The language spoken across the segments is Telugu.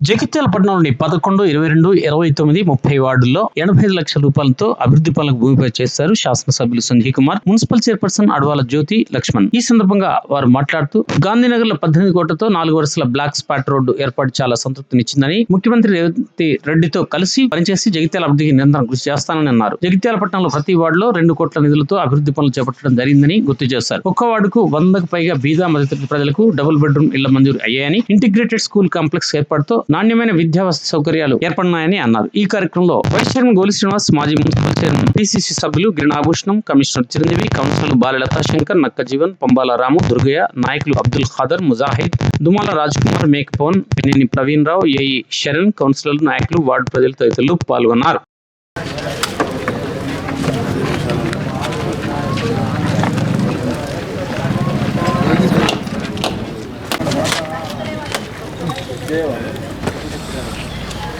జగిత్యాలపట్నంలోని పదకొండు ఇరవై రెండు ఇరవై తొమ్మిది ముప్పై వార్డుల్లో ఎనభై ఐదు లక్షల రూపాయలతో అభివృద్ధి పనులకు భూమిపై చేశారు శాసనసభ్యులు సంజయ్ కుమార్ మున్సిపల్ చైర్పర్సన్ అడవాల జ్యోతి లక్ష్మణ్. ఈ సందర్భంగా వారు మాట్లాడుతూ గాంధీనగర్లో పద్దెనిమిది కోట్లతో నాలుగు వరుసల బ్లాక్ స్పాట్ రోడ్డు ఏర్పాటు చాలా సంతృప్తినిచ్చిందని ముఖ్యమంత్రి రేవంత్ రెడ్డితో కలిసి పనిచేసి జగిత్యాల అభివృద్ధికి నిరంతరం కృషి చేస్తానని అన్నారు. జగిత్యాలపట్నంలో ప్రతి వార్డులో రెండు కోట్ల నిధులతో అభివృద్ధి పనులు చేపట్టడం జరిగిందని గుర్తు చేశారు. ఒక్క వార్డుకు వందకు పైగా బీదా మధ్యతరగతి ప్రజలకు డబుల్ బెడ్రూమ్ ఇళ్ళ మంజూరు అయ్యాయని ఇంటిగ్రేటెడ్ స్కూల్ కాంప్లెక్స్ ఏర్పాటుతో నాణ్యమైన విద్యా వసతి సౌకర్యాలు ఏర్పడినాయని అన్నారు ఈ కార్యక్రమంలో వైస్ చైర్మన్ గోలి శ్రీనివాస్ మాజీ మున్సిపల్ చైర్మన్ పిసిసి సభ్యులు గిరినాభూషణం కమిషనర్ చిరంజీవి కౌన్సిలర్ బాలలతా శంకర్ నక్క జీవన్ పంబాల రాము దుర్గయ్య నాయకులు అబ్దుల్ ఖాదర్ ముజాహిద్ దుమాల రాజ్ కుమార్ మేక్ పవన్ పినేని ప్రవీణ్ రావు ఏఈ శరణ్ కౌన్సిలర్ నాయకులు వార్డు ప్రజలు తదితరులు పాల్గొన్నారు Yeah నీ రేటుకి వచ్చింది లైబ్రరీ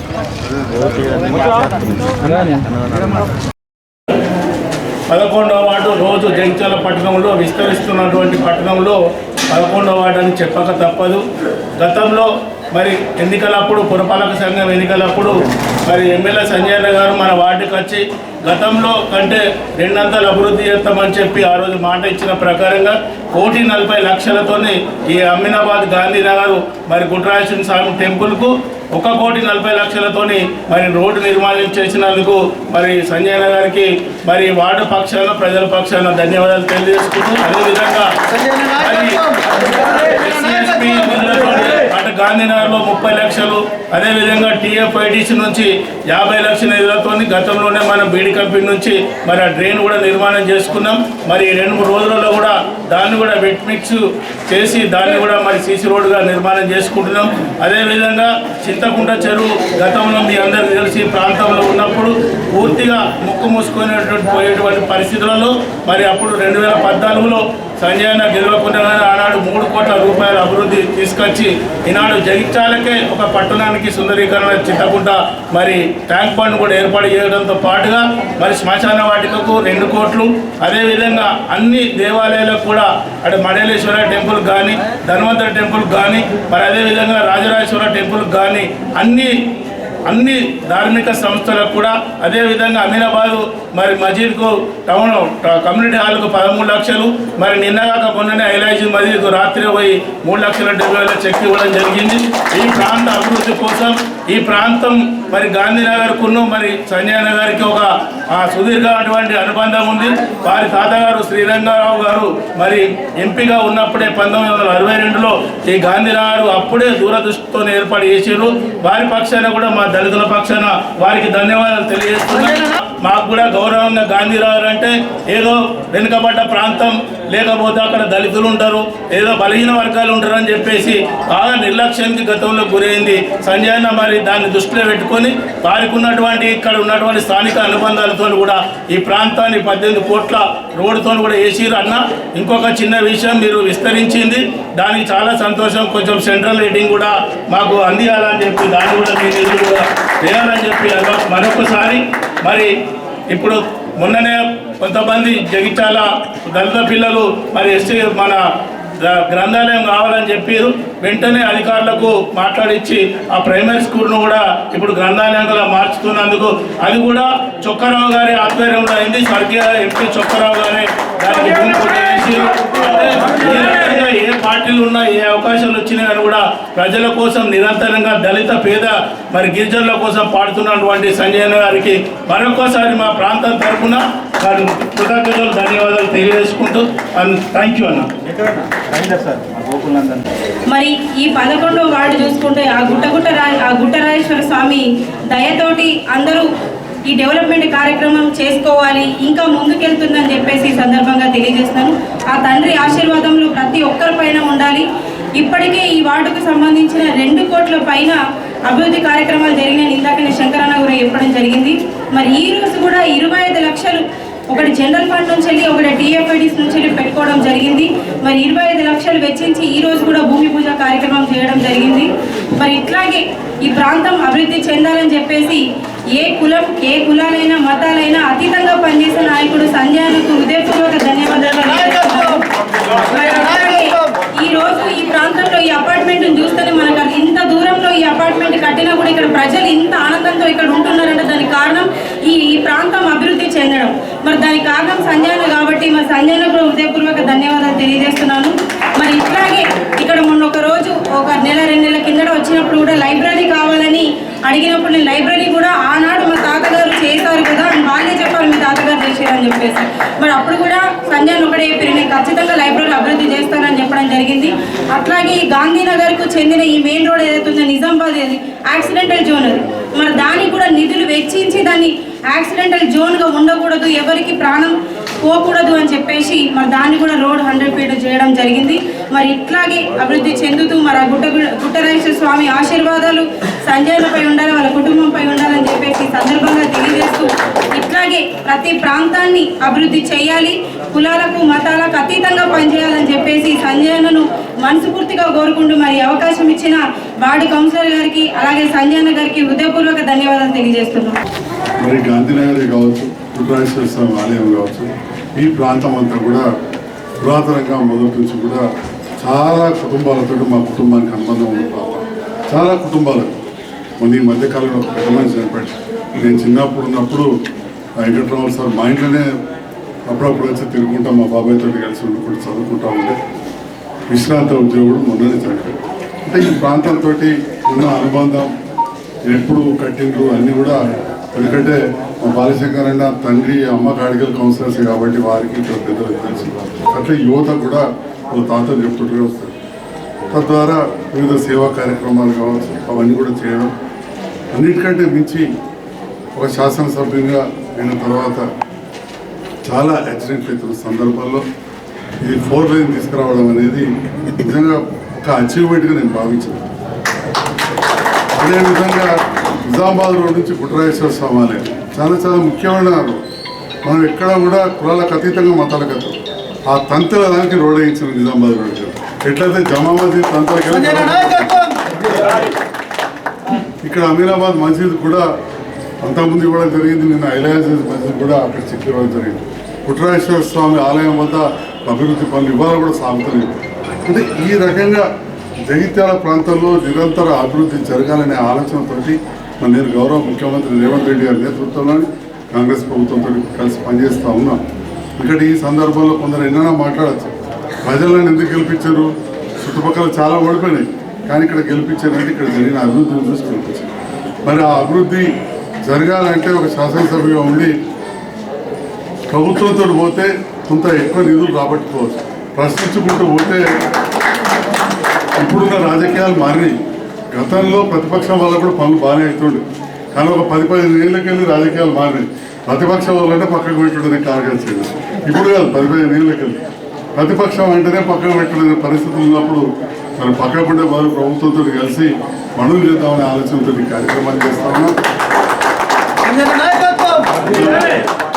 పదకొండవ వార్డు రోజు జంచాల పట్టణంలో విస్తరిస్తున్నటువంటి పట్టణంలో పదకొండవ వార్డు అని చెప్పక తప్పదు. గతంలో మరి ఎన్నికలప్పుడు పురపాలక సంఘం ఎన్నికలప్పుడు మరి ఎమ్మెల్యే సంజయ్ గారు మన వార్డుకి వచ్చి గతంలో కంటే రెండంతలు అభివృద్ధి చేస్తామని చెప్పి ఆ రోజు మాట ఇచ్చిన ప్రకారంగా కోటి నలభై లక్షలతోని ఈ అమీనాబాద్ గాంధీనగర్ మరి గుట్రాజేశ్వర స్వామి టెంపుల్కు ఒక కోటి నలభై లక్షలతోని మరి రోడ్డు నిర్మాణం చేసినందుకు మరి సంజయ్ గారికి మరి వార్డు పక్షాన ప్రజల పక్షాన ధన్యవాదాలు తెలియజేసుకుంటూ అదేవిధంగా మరి SCSP నిధులతోని అటు గాంధీనగర్లో ముప్పై లక్షలు అదేవిధంగా టీఎఫ్ఐడిసి నుంచి యాభై లక్షల నిధులతో గతంలోనే మనం బీడీ కంపెనీ నుంచి మరి ఆ డ్రైన్ కూడా నిర్మాణం చేసుకున్నాం. మరి రెండు మూడు రోజులలో కూడా దాన్ని కూడా వెట్ మిక్స్ చేసి దాన్ని కూడా మరి సీసీ రోడ్డుగా నిర్మాణం చేసుకుంటున్నాం. అదేవిధంగా చింతకుంట చెరువు గతంలో మీ అందరికీ తెలిసి ప్రాంతంలో ఉన్నప్పుడు పూర్తిగా ముక్కు మూసుకునేటువంటి పోయేటువంటి పరిస్థితులలో మరి అప్పుడు రెండు వేల పద్నాలుగులో సంజయ్ అన్న గెలవకుండా ఆనాడు మూడు కోట్ల రూపాయల అభివృద్ధి తీసుకొచ్చి ఈనాడు జగిత్యాలకే ఒక పట్టణానికి సుందరీకరణ చింతకుంట మరి ట్యాంక్ బండ్ కూడా ఏర్పాటు చేయడంతో పాటుగా మరి శ్మశాన వాటికకు రెండు కోట్లు. అదేవిధంగా అన్ని దేవాలయాలకు కూడా అటు మడేలేశ్వర టెంపుల్ కానీ ధన్వంతర టెంపుల్ కానీ మరి అదేవిధంగా రాజరాజేశ్వర టెంపుల్ కానీ అన్ని అన్ని ధార్మిక సంస్థలకు కూడా అదేవిధంగా అమీనాబాద్ మరి మజీద్కు టౌన్ ట- కమ్యూనిటీ హాల్కు పదమూడు లక్షలు. మరి నిన్నగాక మొన్ననే ఐలాజీ మజీద్కు రాత్రి పోయి మూడు లక్షల డెబ్బై వేల చెక్ ఇవ్వడం జరిగింది. ఈ ప్రాంత అభివృద్ధి కోసం ఈ ప్రాంతం మరి గాంధీనగర్కును మరి సంజయ్ గారికి ఒక సుదీర్ఘ సుదీర్ఘమైనటువంటి అనుబంధం ఉంది. వారి తాతగారు శ్రీరంగారావు గారు మరి ఎంపీగా ఉన్నప్పుడే పంతొమ్మిది వందల అరవై రెండులో ఈ గాంధీనగర్ అప్పుడే దూరదృష్టితో ఏర్పాటు చేసారు వారి పక్షాన కూడా మా దళితుల పక్షాన వారికి ధన్యవాదాలు తెలియజేస్తున్నాను మాకు కూడా గౌరవంగా గాంధీరావు అంటే ఏదో వెనుకబడ్డ ప్రాంతం లేకపోతే అక్కడ దళితులు ఉంటారు ఏదో బలహీన వర్గాలు ఉంటారు అని చెప్పేసి బాగా నిర్లక్ష్యానికి గతంలో గురైంది. సంజయ్ అన్న మరి దాన్ని దృష్టిలో పెట్టుకొని వారికి ఉన్నటువంటి ఇక్కడ ఉన్నటువంటి స్థానిక అనుబంధాలతో కూడా ఈ ప్రాంతాన్ని పద్దెనిమిది కోట్ల రోడ్డుతో కూడా వేసిరు అన్న ఇంకొక చిన్న విషయం మీరు విస్తరించింది. దానికి చాలా సంతోషం. కొంచెం సెంట్రల్ రేటింగ్ కూడా మాకు అందియాలని చెప్పి దాన్ని కూడా మీ కూడా చేయాలని చెప్పి మరొకసారి మరి ఇప్పుడు మొన్ననే కొంతమంది జగిత్యాల దళిత పిల్లలు మరి ఎస్టీ మన గ్రంథాలయం కావాలని చెప్పారు. వెంటనే అధికారులకు మాట్లాడించి ఆ ప్రైమరీ స్కూల్ను కూడా ఇప్పుడు గ్రంథాలయంగా మార్చుతున్నందుకు అది కూడా చొక్కరావు గారి ఆధ్వర్యంలో అయింది. స్వర్గీయ ఎంపీ చొక్కరావు గారి దానికి ఏ పార్టీలు ఉన్నా ఏ అవకాశాలు వచ్చినా కూడా ప్రజల కోసం నిరంతరంగా దళిత పేద మరి గిరిజనుల కోసం పాడుతున్నటువంటి సంజయ్ గారికి మరొకసారి మా ప్రాంతం తరఫున వారి కృతజ్ఞతలు ధన్యవాదాలు తెలియజేసుకుంటూ థ్యాంక్ యూ అన్న. మరి ఈ పదకొండో వార్డు చూసుకుంటే ఆ గుట్టగుట్ట రా ఆ గుట్టరాజేశ్వర స్వామి దయతోటి అందరూ ఈ డెవలప్మెంట్ కార్యక్రమం చేసుకోవాలి ఇంకా ముందుకెళ్తుందని చెప్పేసి ఈ సందర్భంగా తెలియజేస్తాను ఆ తండ్రి ఆశీర్వాదంలో ప్రతి ఒక్కరి పైన ఉండాలి. ఇప్పటికే ఈ వార్డుకు సంబంధించిన రెండు కోట్ల పైన అభివృద్ధి కార్యక్రమాలు జరిగిన ఇందాకనే శంకరన్న కూడా చెప్పడం జరిగింది. మరి ఈ రోజు కూడా ఇరవై ఐదు లక్షలు ఒకటి జనరల్ ఫండ్ నుంచి వెళ్ళి ఒకటి టీఎఫ్ఐడిస్ నుంచి వెళ్ళి పెట్టుకోవడం జరిగింది. మరి ఇరవై ఐదు లక్షలు వెచ్చించి ఈ రోజు కార్యక్రమం చేయడం జరిగింది. మరి ఇట్లాగే ఈ ప్రాంతం అభివృద్ధి చెందాలని చెప్పేసి ఏ కులం ఏ కులాలైనా మతాలైనా అతీతంగా పనిచేసే నాయకుడు సంజయ్కు హృదయపూర్వక ధన్యవాదాలు ఈ రోజు ఈ ప్రాంతంలో ఈ అపార్ట్మెంట్ చూస్తేనే మనకు అది ఇంత దూరంలో ఈ అపార్ట్మెంట్ కట్టినా కూడా ఇక్కడ ప్రజలు ఇంత ఆనందంతో ఇక్కడ ఉంటున్నారంటే దానికి కారణం ఈ ఈ ప్రాంతం అభివృద్ధి చెందడం. మరి దానికి కారణం సంజయన కాబట్టి మరి సంజయన కూడా హృదయపూర్వక ధన్యవాదాలు తెలియజేస్తున్నాను. మరి ఇట్లాగే ఇక్కడ మొన్న ఒక రోజు ఒక నెల రెండు నెలల కిందట వచ్చినప్పుడు కూడా లైబ్రరీ కావాలని అడిగినప్పుడు నేను లైబ్రరీ కూడా ఆనాడు మా తాతగారు చేశారు కదా అని వాళ్ళే చెప్పారు మీ తాతగారు చేశారని చెప్పేసి. మరి అప్పుడు కూడా సంజయ్ ఒకటే చెప్పారు నేను ఖచ్చితంగా లైబ్రరీ అభివృద్ధి చేస్తానని చెప్పడం జరిగింది. అట్లాగే ఈ గాంధీనగర్కు చెందిన ఈ మెయిన్ రోడ్ ఏదైతే ఉందో నిజామాబాద్ ఏది? యాక్సిడెంటల్ జోన్ అది. మరి దానికి కూడా నిధులు వెచ్చించి దాన్ని యాక్సిడెంటల్ జోన్గా ఉండకూడదు. ఎవరికి ప్రాణం పోకూడదు అని చెప్పేసి మరి దాన్ని కూడా రోడ్ హండ్రెడ్ ఫీట్ చేయడం జరిగింది. మరి ఇట్లాగే అభివృద్ధి చెందుతూ మరి ఆ గుట్ట గుట్టరాజేశ్వర స్వామి ఆశీర్వాదాలు సంజయ్లపై ఉండాలి వాళ్ళ కుటుంబంపై ఉండాలని చెప్పేసి సందర్భంగా తెలియజేస్తూ ఇట్లాగే ప్రతి ప్రాంతాన్ని అభివృద్ధి చేయాలి కులాలకు మతాలకు అతీతంగా పనిచేయాలని చెప్పేసి సంజయనను మనస్ఫూర్తిగా కోరుకుంటూ మరి అవకాశం ఇచ్చిన వార్డు కౌన్సిలర్ గారికి అలాగే సంజయన గారికి హృదయపూర్వక ధన్యవాదాలు తెలియజేస్తున్నాం. మరి గాంధీనగర్ కావచ్చు. రుద్రాశ్వర స్వామి ఆలయం కావచ్చు. ఈ ప్రాంతం అంతా కూడా పురాతనంగా మొదటి నుంచి కూడా చాలా కుటుంబాలతో మా కుటుంబానికి అనుబంధం ఉన్న ప్రాంతం. చాలా కుటుంబాలు. మొన్న ఈ మధ్యకాలంలో ఒక పెద్ద మనిషి చనిపోయాడు నేను చిన్నప్పుడు ఉన్నప్పుడు వెంకట్రావు సార్ మా ఇంట్లోనే అప్పుడప్పుడు వచ్చి తిరుగుకుంటాం మా బాబాయ్ తోటి కలిసి ఉండుకుంటూ చదువుకుంటా ఉంటే విశ్రాంత ఉద్యోగుడు మొన్ననే చనిపోయాడు. అంటే ఈ ప్రాంతంతో ఉన్న అనుబంధం ఎప్పుడు కట్టిండ్రు అన్నీ కూడా ఎందుకంటే మా బాలశంకర్ అన్న తండ్రి అమ్మ కాడికల్ కౌన్సిలర్స్ కాబట్టి వారికి ఇక్కడ తెలుసు. అట్లా యువత కూడా వాళ్ళ తాతలు చెప్తుంటే వస్తారు. తద్వారా వివిధ సేవా కార్యక్రమాలు కావచ్చు అవన్నీ కూడా చేయడం. అన్నిటికంటే మించి ఒక శాసనసభ్యునిగా అయిన తర్వాత చాలా యాక్సిడెంట్ అవుతున్న సందర్భాల్లో ఇది ఫోర్ లైన్ తీసుకురావడం అనేది నిజంగా ఒక అచీవ్మెంట్గా నేను భావించాను. అదేవిధంగా నిజామాబాద్ రోడ్ నుంచి పుట్టరాజేశ్వర స్వామి ఆలయం చాలా చాలా ముఖ్యమైన రోడ్. మనం ఎక్కడ కూడా కులాలకు అతీతంగా మతాలకు అతీతం ఆ తంతుల దానికి రోడ్ వేయించిన నిజామాబాద్ రోడ్ ఎట్లయితే జమాబాద్ తంతులకి ఇక్కడ అమీనాబాద్ మసీద్ కూడా అంతకుముందు ఇవ్వడం జరిగింది. నిన్న ఐలాయసెస్ మసీద్ కూడా అక్కడ చెక్ ఇవ్వడం జరిగింది. పుట్టరాజేశ్వర స్వామి ఆలయం వద్ద అభివృద్ధి పనులు ఇవాళ కూడా సాగుతున్నాయి. అంటే ఈ రకంగా జగిత్యాల ప్రాంతంలో నిరంతర అభివృద్ధి జరగాలనే ఆలోచనతోటి మన నేను గౌరవ ముఖ్యమంత్రి రేవంత్ రెడ్డి గారి నేతృత్వంలోని కాంగ్రెస్ ప్రభుత్వంతో కలిసి పనిచేస్తూ ఉన్నాం. ఇక్కడ ఈ సందర్భంలో కొందరు ఎన్నైనా మాట్లాడచ్చు. ప్రజలను ఎందుకు గెలిపించారు? చుట్టుపక్కల చాలా ఓడిపోయినాయి. కానీ ఇక్కడ గెలిపించారంటే ఇక్కడ జరిగిన అభివృద్ధిని చూసి గెలిపించారు మరి ఆ అభివృద్ధి జరగాలంటే ఒక శాసనసభ్యుగా ఉండి ప్రభుత్వంతో పోతే కొంత ఎక్కువ నిధులు రాబట్టుకోవచ్చు. ప్రశ్నించుకుంటూ పోతే ఇప్పుడున్న రాజకీయాలు మారినాయి. గతంలో ప్రతిపక్షం వల్ల కూడా పనులు బాగానే అవుతుండే కానీ ఒక పది పదిహేను ఏళ్ళకి వెళ్ళి రాజకీయాలు మారినాయి. ప్రతిపక్షం వాళ్ళంటే పక్కకు పెట్టుడనే కార్యక్రమం ఇప్పుడు కాదు పది పదిహేను ఏళ్ళకి వెళ్ళి ప్రతిపక్షం అంటేనే పక్కకు పెట్టుడనే పరిస్థితులు ఉన్నప్పుడు మరి పక్కకు ఉండే వారు ప్రభుత్వంతో కలిసి పనులు చేద్దామనే ఆలోచనతో ఈ కార్యక్రమాలు చేస్తా ఉన్నాం.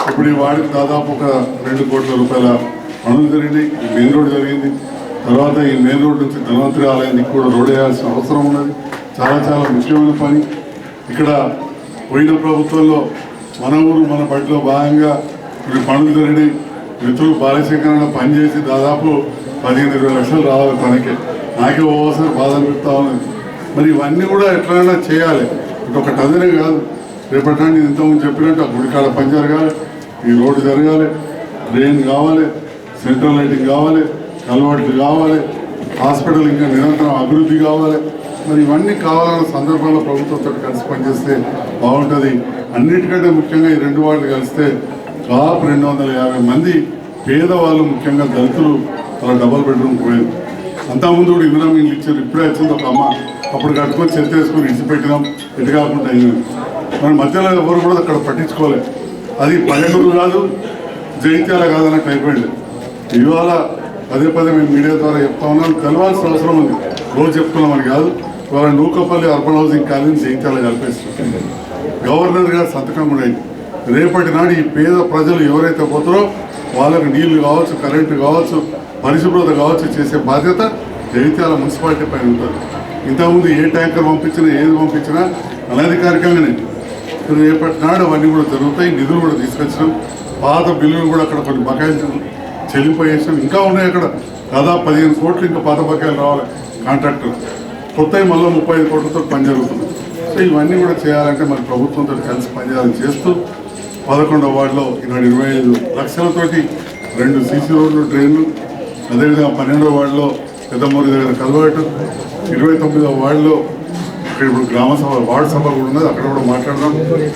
ఇప్పుడు ఈ వాడికి దాదాపు ఒక రెండు కోట్ల రూపాయల పనులు జరిగినాయి మెయిన్ రోడ్ జరిగింది. తర్వాత ఈ మెయిన్ రోడ్ నుంచి ధన్వంతరి ఆలయానికి కూడా రోడ్ వేయాల్సిన అవసరం ఉన్నది. చాలా చాలా ముఖ్యమైన పని. ఇక్కడ పోయిన ప్రభుత్వంలో మన ఊరు మన బడిలో భాగంగా ఇప్పుడు పనులు జరిగినాయి. మిత్రులు బాలశేఖరణ పనిచేసి దాదాపు పదిహేను ఇరవై లక్షలు రావాలి తనకే. నాకే ఓసారి బాధ అనిపిస్తా ఉన్నది. మరి ఇవన్నీ కూడా ఎట్లయినా చేయాలి. ఇటు ఒక టదనే కాదు. రేపటి ఇంతకుముందు చెప్పినట్టు ఆ గుడికాడ పని జరగాలి. ఈ రోడ్డు జరగాలి. డ్రైన్ కావాలి. సెంట్రల్ లైటింగ్ కావాలి. అలవాటు కావాలి. హాస్పిటల్ ఇంకా నిరంతరం అభివృద్ధి కావాలి. మరి ఇవన్నీ కావాలన్న సందర్భంలో ప్రభుత్వంతో కలిసి పనిచేస్తే బాగుంటుంది. అన్నిటికంటే ముఖ్యంగా ఈ రెండు వాటిని కలిస్తే దాదాపు రెండు వందల యాభై మంది పేదవాళ్ళు ముఖ్యంగా దళితులు వాళ్ళ డబల్ బెడ్రూమ్ పోయారు. అంతకుముందు కూడా ఇందిరా ఇల్లు ఇచ్చారు. ఇప్పుడే వచ్చింది ఒక అమ్మ. అప్పుడు కట్టుకొని చెత్త వేసుకొని ఇడిచిపెట్టినాం. ఎటు కాకుండా అయినాం మన మధ్యలో ఎవరు కూడా అక్కడ పట్టించుకోలేదు అది పల్లెటూరు కాదు జైత్యాల కాదన్నట్టు అయిపోయింది. ఇవాళ పదే పదే మేము మీడియా ద్వారా చెప్తా ఉన్నాం. కలవాల్సిన అవసరం ఉంది. రోజు చెప్తున్నామని కాదు. వాళ్ళ నూకపల్లి అర్బన్ హౌసింగ్ కాలనీ చేయించాలని కలిపేస్తుంది. గవర్నర్ గారు సంతకం కూడా రేపటి నాడు ఈ పేద ప్రజలు ఎవరైతే పోతారో వాళ్ళకు నీళ్ళు కావచ్చు కరెంటు కావచ్చు పరిశుభ్రత కావచ్చు చేసే బాధ్యత జగిత్యాల మున్సిపాలిటీ పైన ఉంటుంది. ఇంతకుముందు ఏ ట్యాంకర్ పంపించినా ఏది పంపించినా అనధికారికంగానే రేపటి నాడు అవన్నీ కూడా జరుగుతాయి. నిధులు కూడా తీసుకొచ్చినాం. పాత బిల్లులు కూడా అక్కడ కొన్ని బకాయిలు చెల్లిపోయేసాం ఇంకా ఉన్నాయి అక్కడ. దాదాపు పదిహేను కోట్లు ఇంకా పాత బకాయిలు రావాలి. కాంట్రాక్టు కొత్తవి మళ్ళీ ముప్పై ఐదు కోట్లతో పని జరుగుతుంది. సో ఇవన్నీ కూడా చేయాలంటే మన ప్రభుత్వంతో కలిసి పనిచేయాలని చేస్తూ పదకొండవ వార్డులో ఈనాడు ఇరవై ఐదు లక్షలతోటి రెండు సీసీ రోడ్లు డ్రైన్లు అదేవిధంగా పన్నెండవ వార్డులో పెద్దమూరి దగ్గర కలవాటు ఇరవై తొమ్మిదవ వార్డులో ఇక్కడ ఇప్పుడు గ్రామ సభ వార్డు సభ కూడా ఉన్నది. అక్కడ కూడా మాట్లాడదాం.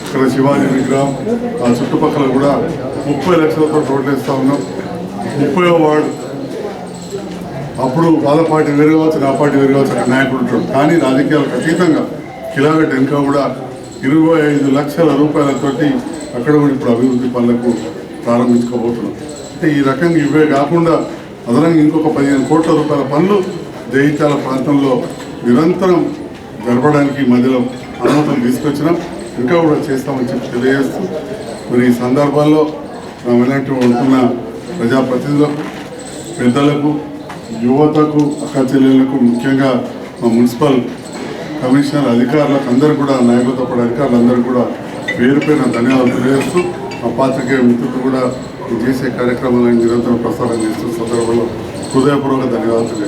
ఇక్కడ శివాజీ విగ్రహం ఆ చుట్టుపక్కల కూడా ముప్పై లక్షలతో రోడ్లు వేస్తూ ఉన్నాం. ముప్పై వార్డు. అప్పుడు వాళ్ళ పార్టీ వేరు కావచ్చు నా పార్టీ వేరు కావచ్చు నాయకుడు ఉంటాడు. కానీ రాజకీయాలకు అతీతంగా కిలోమీటర్ వెనుక కూడా ఇరవై ఐదు లక్షల రూపాయలతోటి అక్కడ కూడా ఇప్పుడు అభివృద్ధి పనులకు ప్రారంభించుకోబోతున్నాం. అంటే ఈ రకంగా ఇవే కాకుండా అదనంగా ఇంకొక పదిహేను కోట్ల రూపాయల పనులు జయిత్యాల ప్రాంతంలో నిరంతరం జరపడానికి మధ్యలో అనుమతులు తీసుకొచ్చినాం. ఇంకా కూడా చేస్తామని చెప్పి తెలియజేస్తూ మరి ఈ సందర్భాల్లో మనం వెలాంటి ఉంటున్న ప్రజాప్రతినిధులకు పెద్దలకు యువతకు అక్క చెల్లెళ్ళకు ముఖ్యంగా మా మున్సిపల్ కమిషనర్ అధికారులకు అందరూ కూడా నాయకులతో పాటు అధికారులందరూ కూడా పేరు పేరున ధన్యవాదాలు తెలియజేస్తూ మా పాత్రికేయ మిత్రులు కూడా చేసే కార్యక్రమాలను నిరంతరం ప్రసారం చేస్తున్న సందర్భంలో హృదయపూర్వక ధన్యవాదాలు